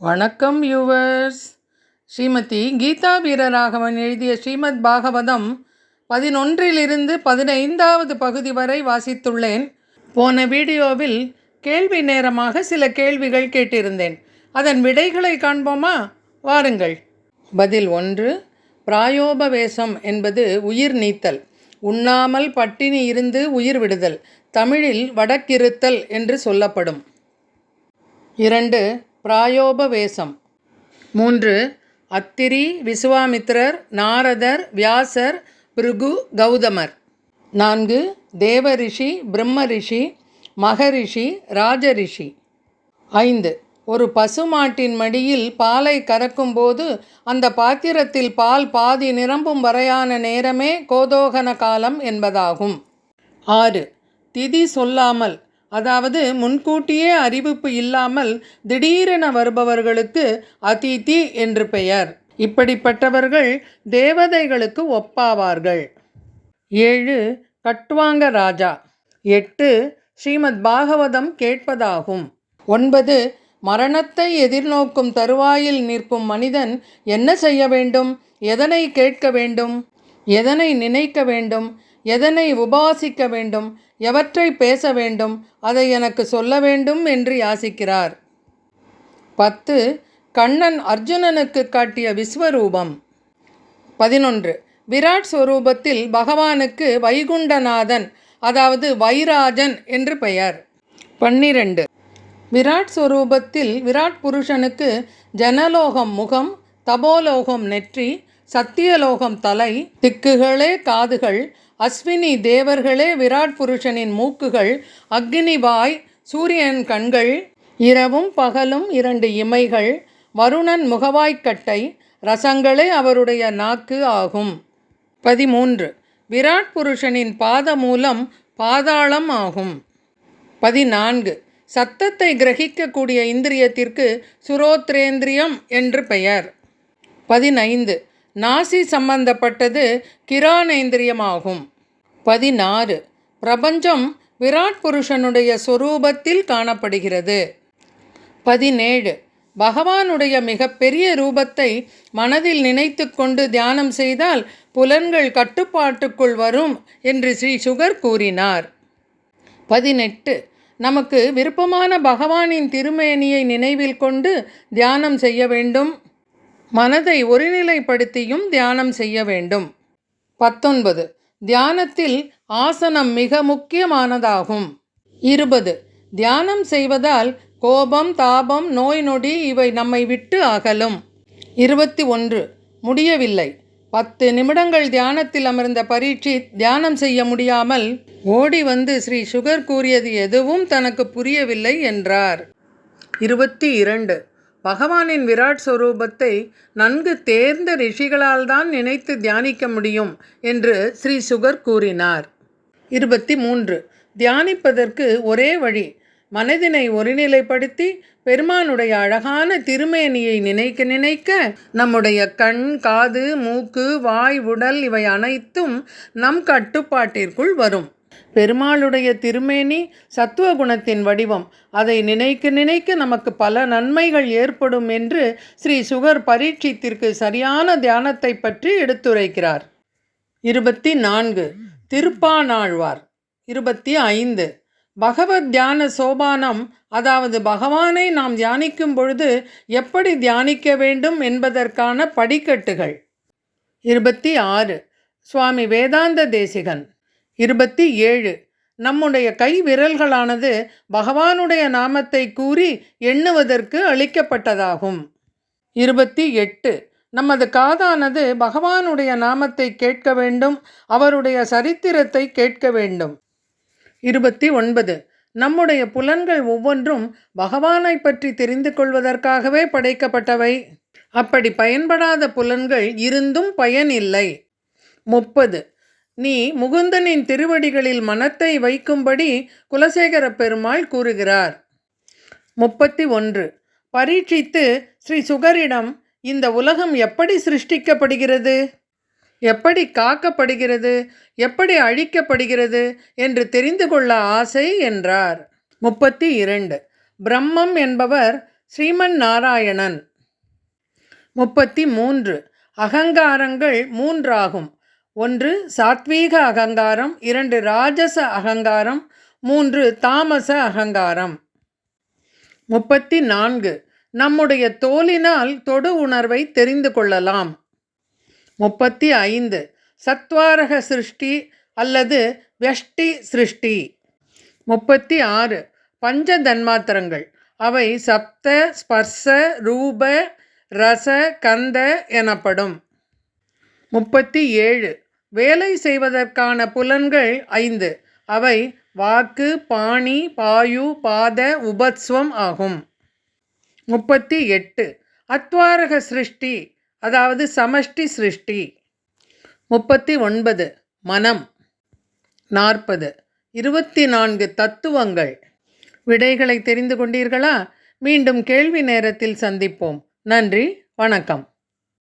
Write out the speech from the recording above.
வணக்கம் யூவர்ஸ் ஸ்ரீமதி கீதா வீரராகவன் எழுதிய ஸ்ரீமத் பாகவதம் பதினொன்றிலிருந்து பதினைந்தாவது பகுதி வரை வாசித்துள்ளேன். போன வீடியோவில் கேள்வி நேரமாக சில கேள்விகள் கேட்டிருந்தேன். அதன் விடைகளை காண்போமா? வாருங்கள். பதில் ஒன்று பிராயோபவேசம் என்பது உயிர் நீத்தல் உண்ணாமல் பட்டினி இருந்து உயிர் விடுதல் தமிழில் வடக்கிருத்தல் என்று சொல்லப்படும். இரண்டு பிராயோபவேசம். மூன்று அத்திரி விசுவாமித்திரர் நாரதர் வியாசர் பிருகு கௌதமர். நான்கு தேவரிஷி பிரம்ம ரிஷி மகரிஷி ராஜரிஷி. ஐந்து ஒரு பசுமாட்டின் மடியில் பாலை கறக்கும்போது அந்த பாத்திரத்தில் பால் பாதி நிரம்பும் வரையான நேரமே கோதோகன காலம் என்பதாகும். ஆறு திதி சொல்லாமல் அதாவது முன்கூட்டியே அறிவிப்பு இல்லாமல் திடீரென வருபவர்களுக்கு அதிதி என்று பெயர். இப்படிப்பட்டவர்கள் தேவதைகளுக்கு ஒப்பாவார்கள். ஏழு கட்வாங்க ராஜா. எட்டு ஸ்ரீமத் பாகவதம் கேட்பதாகும். ஒன்பது மரணத்தை எதிர்நோக்கும் தருவாயில் நிற்கும் மனிதன் என்ன செய்ய வேண்டும்? எதனை கேட்க வேண்டும்? எதனை நினைக்க வேண்டும்? எதனை உபாசிக்க வேண்டும் எவற்றை பேச வேண்டும் அதை எனக்கு சொல்ல வேண்டும் என்று யாசிக்கிறார். பத்து கண்ணன் அர்ஜுனனுக்கு காட்டிய விஸ்வரூபம். பதினொன்று விராட் ஸ்வரூபத்தில் பகவானுக்கு வைகுண்டநாதன் அதாவது வைராஜன் என்று பெயர். பன்னிரண்டு விராட் ஸ்வரூபத்தில் விராட் புருஷனுக்கு ஜனலோகம் முகம் தபோலோகம் நெற்றி சத்தியலோகம் தலை திக்குகளே காதுகள் அஸ்வினி தேவர்களே விராட் புருஷனின் மூக்குகள் அக்னி வாய் சூரியன் கண்கள் இரவும் பகலும் இரண்டு இமைகள் வருணன் முகவாய்க்கட்டை ரசங்களே அவருடைய நாக்கு ஆகும். பதிமூன்று. விராட் புருஷனின் பாத மூலம் பாதாளம் ஆகும். பதினான்கு. சத்தத்தை கிரகிக்கக்கூடிய இந்திரியத்திற்கு சுரோத்ரேந்திரியம் என்று பெயர். பதினைந்து. நாசி சம்பந்தப்பட்டது கிரானேந்திரியமாகும். பதினாறு. பிரபஞ்சம் விராட் புருஷனுடைய சொரூபத்தில் காணப்படுகிறது. பதினேழு. பகவானுடைய மிகப்பெரிய ரூபத்தை மனதில் நினைத்து கொண்டு தியானம் செய்தால் புலன்கள் கட்டுப்பாட்டுக்குள் வரும் என்று ஸ்ரீ சுகர் கூறினார். பதினெட்டு. நமக்கு விருப்பமான பகவானின் திருமேனியை நினைவில் கொண்டு தியானம் செய்ய வேண்டும். மனதை ஒருநிலைப்படுத்தியும் தியானம் செய்ய வேண்டும். பத்தொன்பது. தியானத்தில் ஆசனம் மிக முக்கியமானதாகும். இருபது. தியானம் செய்வதால் கோபம் தாபம் நோய் நொடி இவை நம்மை விட்டு அகலும். இருபத்தி ஒன்று. முடியவில்லை. பத்து நிமிடங்கள் தியானத்தில் அமர்ந்த பரீட்சித் தியானம் செய்ய முடியாமல் ஓடி வந்து ஸ்ரீ சுகர் கூறியது எதுவும் தனக்கு புரியவில்லை என்றார். இருபத்தி இரண்டு. பகவானின் விராட் ஸ்வரூபத்தை நன்கு தேர்ந்த ரிஷிகளால் தான் நினைத்து தியானிக்க முடியும் என்று ஸ்ரீ சுகர் கூறினார். இருபத்தி மூன்று. தியானிப்பதற்கு ஒரே வழி மனதினை ஒருநிலைப்படுத்தி பெருமானுடைய அழகான திருமேனியை நினைக்க நினைக்க நம்முடைய கண் காது மூக்கு வாய் உடல் இவை அனைத்தும் நம் கட்டுப்பாட்டிற்குள் வரும். பெருமாளுடைய திருமேனி சத்துவ குணத்தின் வடிவம். அதை நினைக்க நினைக்க நமக்கு பல நன்மைகள் ஏற்படும் என்று ஸ்ரீ சுகர் பரீட்சித்திற்கு சரியான தியானத்தை பற்றி எடுத்துரைக்கிறார். இருபத்தி நான்கு திருப்பானாழ்வார். இருபத்தி ஐந்து. பகவத் தியான சோபானம் அதாவது பகவானை நாம் தியானிக்கும் பொழுது எப்படி தியானிக்க வேண்டும் என்பதற்கான படிக்கட்டுகள். இருபத்தி ஆறு. சுவாமி வேதாந்த தேசிகன். இருபத்தி ஏழு. நம்முடைய கை விரல்களானது பகவானுடைய நாமத்தை கூறி எண்ணுவதற்கு அளிக்கப்பட்டதாகும். இருபத்தி எட்டு. நமது காதானது பகவானுடைய நாமத்தை கேட்க வேண்டும் அவருடைய சரித்திரத்தை கேட்க வேண்டும். இருபத்தி ஒன்பது. நம்முடைய புலன்கள் ஒவ்வொன்றும் பகவானை பற்றி தெரிந்து கொள்வதற்காகவே படைக்கப்பட்டவை. அப்படி பயன்படாத புலன்கள் இருந்தும் பயனில்லை. முப்பது. நீ முகுந்தனின் திருவடிகளில் மனத்தை வைக்கும்படி குலசேகர பெருமாள் கூறுகிறார். முப்பத்தி ஒன்று. பரீட்சித்து ஸ்ரீ சுகரிடம் இந்த உலகம் எப்படி சிருஷ்டிக்கப்படுகிறது? எப்படி காக்கப்படுகிறது? எப்படி அழிக்கப்படுகிறது என்று தெரிந்து கொள்ள ஆசை என்றார். முப்பத்தி இரண்டு. பிரம்மம் என்பவர் ஸ்ரீமன் நாராயணன். முப்பத்தி மூன்று. அகங்காரங்கள் மூன்றாகும். ஒன்று சாத்வீக அகங்காரம். இரண்டு ராஜச அகங்காரம். மூன்று தாமச அகங்காரம். முப்பத்தி நான்கு நம்முடைய தோலினால் தொடு உணர்வை தெரிந்து கொள்ளலாம். முப்பத்தி ஐந்து சத்வாரக சிருஷ்டி அல்லது வெஷ்டி சிருஷ்டி. முப்பத்தி ஆறு பஞ்ச தன்மாத்திரங்கள் அவை சப்த ஸ்பர்ச ரூப ரச கந்த எனப்படும். முப்பத்தி ஏழு வேலை செய்வதற்கான புலன்கள் ஐந்து. அவை வாக்கு பாணி பாயு பாத உபத்ஸ்வம் ஆகும். முப்பத்தி எட்டு. அத்வாரக சிருஷ்டி அதாவது சமஷ்டி சிருஷ்டி. முப்பத்தி ஒன்பது. மனம். நாற்பது. இருபத்தி நான்கு தத்துவங்கள். விடைகளை தெரிந்து கொண்டீர்களா? மீண்டும் கேள்வி நேரத்தில் சந்திப்போம். நன்றி வணக்கம்.